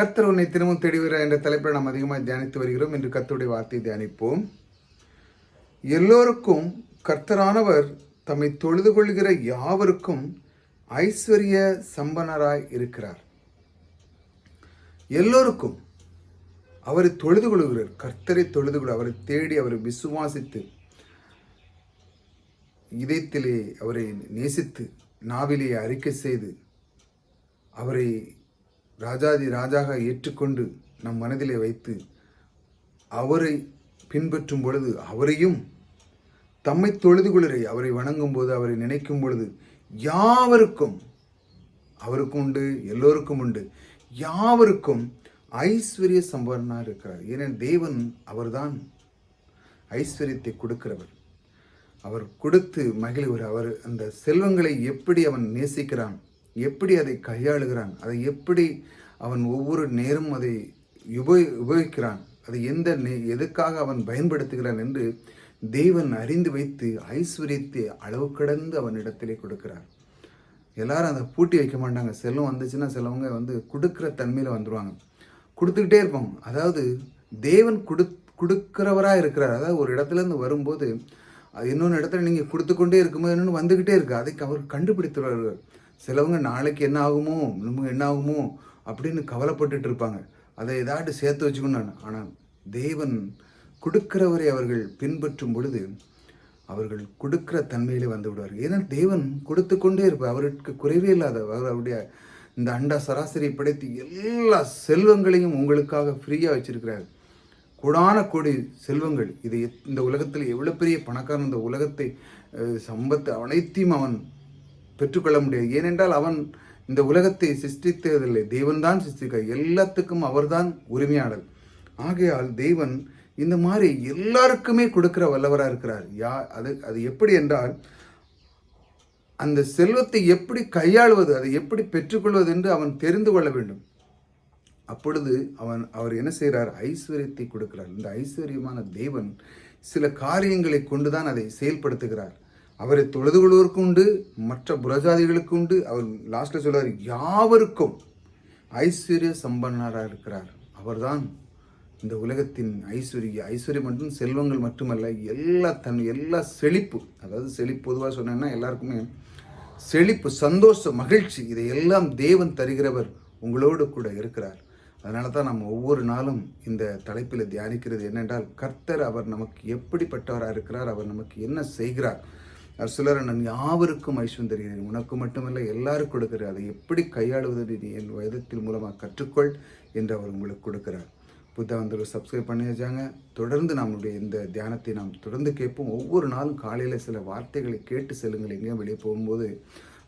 கர்த்தர் உன்னை திரும்பவும் தேடுகிறார் என்ற தலைப்பில் நாம் அதிகமாக தியானித்து வருகிறோம். என்று கத்தருடைய வார்த்தையை தியானிப்போம். எல்லோருக்கும் கர்த்தரானவர் தம்மை தொழுது கொள்கிற யாவருக்கும் ஐஸ்வர்ய சம்பனராய் இருக்கிறார். எல்லோருக்கும் அவரை தொழுது கொள்கிறார் கர்த்தரை தொழுது கொள் அவரை தேடி அவரை விசுவாசித்து இதயத்திலே அவரை நேசித்து நாவிலே அறிக்கை செய்து அவரை ராஜாதி ராஜாக ஏற்றுக்கொண்டு நம் மனதிலே வைத்து அவரை பின்பற்றும் பொழுது அவரையும் தம்மை தொழுது கொள்கிறே அவரை வணங்கும் போது அவரை நினைக்கும் பொழுது யாவருக்கும் அவருக்கும் உண்டு எல்லோருக்கும் உண்டு. யாவருக்கும் ஐஸ்வர்ய சம்பவனாக இருக்கிறார். ஏனென் தேவன் அவர்தான் ஐஸ்வர்யத்தை கொடுக்கிறவர். அவர் கொடுத்து மகிழ்வர். அவர் அந்த செல்வங்களை எப்படி அவன் நேசிக்கிறான்? எப்படி அதை கையாளுகிறான்? அதை எப்படி அவன் ஒவ்வொரு நேரம் அதை உபயோ உபயோகிக்கிறான்? அதை எந்த நே எதுக்காக அவன் பயன்படுத்துகிறான் என்று தேவன் அறிந்து வைத்து ஐஸ்வர்யத்தை அளவு கடந்து அவனிடத்திலே கொடுக்கிறார். எல்லாரும் அதை பூட்டி வைக்க மாட்டாங்க. செல்வம் வந்துச்சுன்னா சிலவங்க வந்து கொடுக்குற தன்மையில் வந்துடுவாங்க கொடுத்துக்கிட்டே இருப்பாங்க அதாவது தேவன் கொடு கொடுக்கிறவராக இருக்கிறார். அதாவது ஒரு இடத்துலேருந்து வரும்போது அது இன்னொன்று இடத்துல நீங்கள் கொடுத்து கொண்டே இருக்கும்போது இன்னொன்று வந்துக்கிட்டே இருக்கு. அதுக்கு அவர் கண்டுபிடித்துள்ளார்கள். சிலவங்க நாளைக்கு என்ன ஆகுமோ நமக்கு என்ன ஆகுமோ அப்படின்னு கவலைப்பட்டுட்டு இருப்பாங்க. அதை ஏதாட்டு சேர்த்து வச்சுக்கணும் ஆனால் தேவன் கொடுக்கிறவரை அவர்கள் பின்பற்றும் பொழுது அவர்கள் கொடுக்கிற தன்மையிலே வந்து விடுவார் ஏன்னா தேவன் கொடுத்து கொண்டே இருப்பார். அவருக்கு குறைவே இல்லாத அவர் அவருடைய இந்த அண்டா சராசரி படைத்து எல்லா செல்வங்களையும் உங்களுக்காக ஃப்ரீயாக வச்சிருக்கிறார். கோடான கோடி செல்வங்கள். இது இந்த உலகத்தில் எவ்வளோ பெரிய பணக்காரன் இந்த உலகத்தை சம்பத்து அனைத்தையும் அவன் பெற்றுக்கொள்ள முடியாது. ஏனென்றால் அவன் இந்த உலகத்தை சிருஷ்டித்ததில்லை. தெய்வன்தான் சிருஷ்டிக்க எல்லாத்துக்கும் அவர்தான் உரிமையாளர். ஆகையால் தெய்வன் இந்த மாதிரி எல்லாருக்குமே கொடுக்கிற வல்லவராக இருக்கிறார். யா அது அது எப்படி என்றால் அந்த செல்வத்தை எப்படி கையாளுவது அதை எப்படி பெற்றுக்கொள்வது என்று அவன் தெரிந்து கொள்ள வேண்டும். அப்பொழுது அவன் அவர் என்ன செய்கிறார்? ஐஸ்வர்யத்தை கொடுக்கிறார். இந்த ஐஸ்வர்யமான தேவன் சில காரியங்களை கொண்டுதான் அதை செயல்படுத்துகிறார். அவரை தொழுது கொள்வதற்கு உண்டு மற்ற புரஜாதிகளுக்கு உண்டு அவர் லாஸ்ட்டில் சொல்வார் யாவருக்கும் ஐஸ்வர்ய சம்பன்னராக இருக்கிறார். அவர்தான் இந்த உலகத்தின் ஐஸ்வர்ய ஐஸ்வர்யம் மற்றும் செல்வங்கள் மட்டுமல்ல எல்லா தன் எல்லா செழிப்பு அதாவது செழிப்பு பொதுவாக சொன்னேன்னா எல்லாருக்குமே செழிப்பு சந்தோஷம் மகிழ்ச்சி இதை எல்லாம் தேவன் தருகிறவர் உங்களோடு கூட இருக்கிறார். அதனால தான் நம்ம ஒவ்வொரு நாளும் இந்த தலைப்பில் தியானிக்கிறது என்னென்றால் கர்த்தர் அவர் நமக்கு எப்படிப்பட்டவராக இருக்கிறார் அவர் நமக்கு என்ன செய்கிறார் சிலர் நான் யாவருக்கும் ஐஸ்வர்யம் தருகிறேன் உனக்கு மட்டுமல்ல எல்லாருக்கும் கொடுக்கிறார் அதை எப்படி கையாளுவது நீ என் வேதத்தின் மூலமாக கற்றுக்கொள் என்று அவர் உங்களுக்கு கொடுக்கிறார். புத்தா வந்து சப்ஸ்கிரைப் பண்ணி வச்சாங்க தொடர்ந்து நம்மளுடைய இந்த தியானத்தை நாம் தொடர்ந்து கேட்போம். ஒவ்வொரு நாளும் காலையில் சில வார்த்தைகளை கேட்டு செல்லுங்கள். எங்கேயும் வெளியே போகும்போது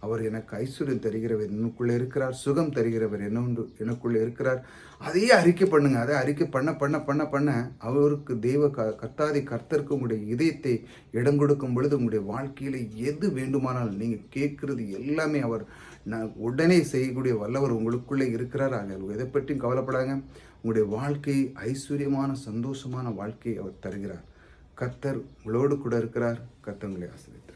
அவர் எனக்கு ஐஸ்வர்யம் தருகிறவர் எனக்குள்ளே இருக்கிறார் சுகம் தருகிறவர் என்னொன்று எனக்குள்ளே இருக்கிறார். அதையே அறிக்கை பண்ணுங்க அதை அறிக்கை பண்ண பண்ண பண்ண பண்ண அவருக்கு தெய்வ க கர்த்தாதி கர்த்தருக்கு உங்களுடைய இதயத்தை இடம் கொடுக்கும் பொழுது உங்களுடைய வாழ்க்கையில் எது வேண்டுமானாலும் நீங்கள் கேட்குறது எல்லாமே அவர் நான் உடனே செய்யக்கூடிய வல்லவர் உங்களுக்குள்ளே இருக்கிறார். ஆக எதை பற்றியும் கவலைப்படாங்க உங்களுடைய வாழ்க்கை ஐஸ்வர்யமான சந்தோஷமான வாழ்க்கையை அவர் தருகிறார். கர்த்தர் உங்களோடு கூட இருக்கிறார். கத்தங்களை ஆசிரியர்